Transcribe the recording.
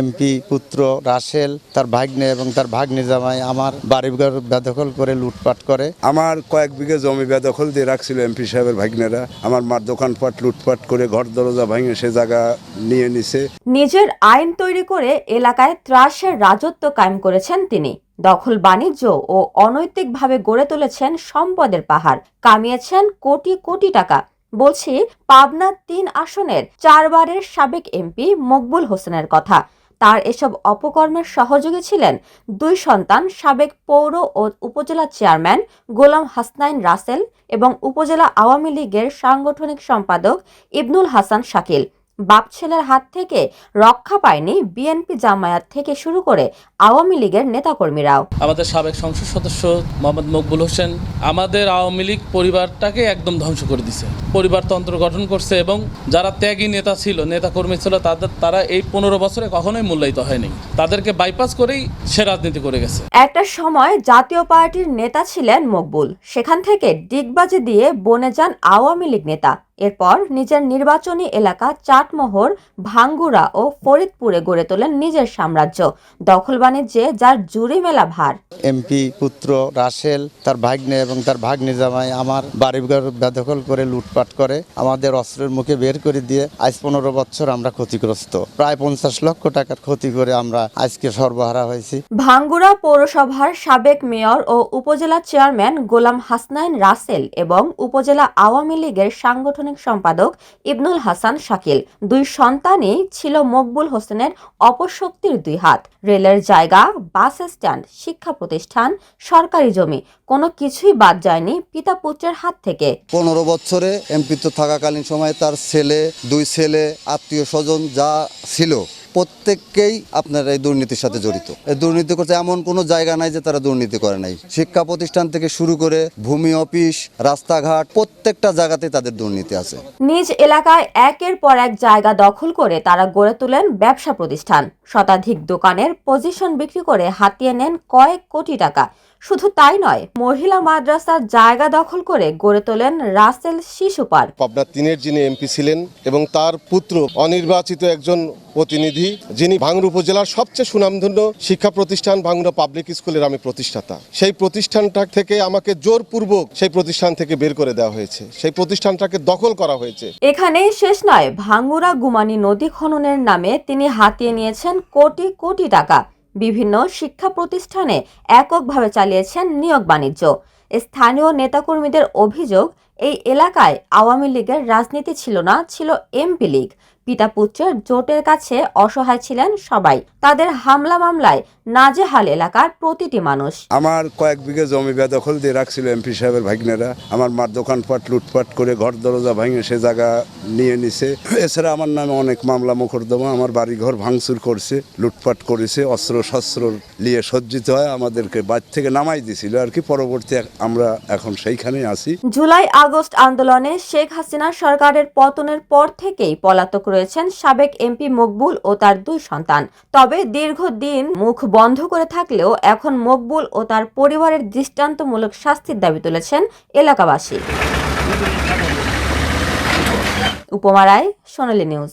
MP পুত্র রাসেল তার ভাগ্নে এবং তার ভাগ্নে জামাই আমার বাড়িঘর বেদখল করে লুটপাট করে। আমার কয়েক বিঘে জমি বেদখল দিয়ে রাখছিল এমপি সাহেবের ভাগ্নেরা। আমার মার দোকানপাট লুটপাট করে ঘর দরজা ভাঙে সে জায়গা নিয়ে নিছে। নিজের আইন তৈরি করে এলাকায় ত্রাসের রাজত্ব কায়েম করেছেন তিনি। দখল বাণিজ্য ও অনৈতিকভাবে গড়ে তুলেছেন সম্পদের পাহাড়। কামিয়েছেন কোটি কোটি টাকা। বলছি পাবনা তিন আসনের চারবারের সাবেক এমপি মকবুল হোসেনের কথা। তার এসব অপকর্মের সহযোগী ছিলেন দুই সন্তান, সাবেক পৌর ও উপজেলা চেয়ারম্যান গোলাম হাসনাইন রাসেল এবং উপজেলা আওয়ামী লীগের সাংগঠনিক সম্পাদক ইবনুল হাসান শাকিল। বাপ ছেলের হাত থেকে রক্ষা পায়নি বিএনপি জামায়াত থেকে শুরু করে আওয়ামী লীগের নেতাকর্মীরাও। আমাদের সাবেক সংসদ সদস্য মোহাম্মদ মকবুল হোসেন আমাদের আওয়ামী লীগ পরিবারটাকে একদম ধ্বংস করে দিছে। পরিবারতন্ত্র গঠন করছে এবং যারা ত্যাগী নেতা ছিল নেতাকর্মী ছিল তাদের তারা এই পনেরো বছরে কখনোই মূল্যায়িত হয়নি। তাদেরকে বাইপাস করেই সে রাজনীতি করে গেছে। একটা সময় জাতীয় পার্টির নেতা ছিলেন মকবুল। সেখান থেকে ডিগবাজি দিয়ে বনে যান আওয়ামী লীগ নেতা। এরপর নিজের নির্বাচনী এলাকা চাটমোহর ভাঙ্গুড়া ও ফরিদপুরে গড়ে তোলেন নিজের সাম্রাজ্য। দখল বাণিজ্যে যার জুড়ি মেলা ভার। এমপি পুত্র রাসেল তার ভাগ্নে এবং তার ভাগ্নে জামাই আমার বাড়িঘর বেদখল করে লুটপাট করে আমাদের অস্ত্রের মুখে বের করে দিয়ে আজ পনেরো বছর আমরা ক্ষতিগ্রস্ত। প্রায় পঞ্চাশ লক্ষ টাকার ক্ষতি করে আমরা আজকে সর্বহারা হয়েছি। ভাঙ্গুড়া পৌরসভার সাবেক মেয়র ও উপজেলা চেয়ারম্যান গোলাম হাসনাইন রাসেল এবং উপজেলা আওয়ামী লীগের সাংগঠনিক সম্পাদক ইবনুল হাসান শাকিল। দুই সন্তানই ছিল মকবুল হোসেনের অপশক্তির দুই হাত। রেলের জায়গা, বাস স্ট্যান্ড, শিক্ষা প্রতিষ্ঠান, সরকারি জমি, কোনো কিছুই বাদ যায়নি পিতা পুত্রের হাত থেকে। পনেরো বছরে এমপিত্ব থাকাকালীন সময় তার ছেলে, দুই ছেলে, আত্মীয় স্বজন যা ছিল প্রত্যেককেই আপনার এই দুর্নীতির সাথে জড়িত। এই দুর্নীতি করতে এমন কোনো জায়গা নাই যে তারা দুর্নীতি করে নাই। শিক্ষা প্রতিষ্ঠান থেকে শুরু করে ভূমি অফিস, রাস্তাঘাট, প্রত্যেকটা জায়গাতে তাদের দুর্নীতি আছে। নিজ এলাকায় একের পর এক জায়গা দখল করে তারা গড়ে তোলেন ব্যবসা প্রতিষ্ঠান। শতাধিক দোকানের পজিশন বিক্রি করে হাতিয়ে নেন কয়েক কোটি টাকা। শুধু তাই নয় মহিলা মাদ্রাসার জায়গা দখল করে গড়ে তোলেন রাসেল শিশু পার্ক। পাবনা তিনের যিনি এমপি ছিলেন এবং তার পুত্র অনির্বাচিত একজন প্রতিনিধি যিনি ভাঙড়া উপজেলার সবচেয়ে সুনামধন্য শিক্ষা প্রতিষ্ঠান ভাঙড়া পাবলিক স্কুলের আমি প্রতিষ্ঠাতা। সেই প্রতিষ্ঠানটা থেকে আমাকে জোরপূর্বক সেই প্রতিষ্ঠান থেকে বের করে দেওয়া হয়েছে। সেই প্রতিষ্ঠানটাকে দখল করা হয়েছে। এখানেই শেষ নয় ভাঙ্গুরা গুমানি নদী খননের নামে তিনি হাতিয়ে নিয়েছেন কোটি কোটি টাকা। বিভিন্ন শিক্ষা প্রতিষ্ঠানে এককভাবে চালিয়েছেন নিয়োগ বাণিজ্য। স্থানীয় নেতাকর্মীদের অভিযোগ, এই এলাকায় আওয়ামী লীগের রাজনীতি ছিল না, ছিল এমপি লীগ। পিতা পুত্রের জোটের কাছে অসহায় ছিলেন সবাই। তাদের হামলা মামলায় নাজেহাল এলাকার প্রতিটি মানুষ। আমার কয়েক বিঘে জমি বেদখল দিয়ে রাখছিল এমপি সাহেবের ভাগ্নেরা। আমার মার দোকানপাট, লুটপাট করে ঘর দরজা ভাঙে সে জায়গা নিয়ে নিছে। এছাড়া আমার নামে অনেক মামলা মোকদ্দমা, আমার বাড়ি ঘর ভাঙচুর করছে, লুটপাট করেছে অস্ত্র শস্ত্র নিয়ে সজ্জিত হয় আমাদেরকে বাড়ি থেকে নামাই দিছিল আর কি। পরবর্তী আমরা এখন সেইখানেই আছি। জুলাই আগস্ট আন্দোলনে শেখ হাসিনা সরকারের পতনের পর থেকেই পলাতক রয়েছেন সাবেক এমপি মকবুল ও তার দুই সন্তান। তবে দীর্ঘদিন মুখ বন্ধ করে থাকলেও এখন মকবুল ও তার পরিবারের দৃষ্টান্তমূলক শাস্তির দাবি তুলেছেন এলাকাবাসী। উপমারায় সোনালী নিউজ।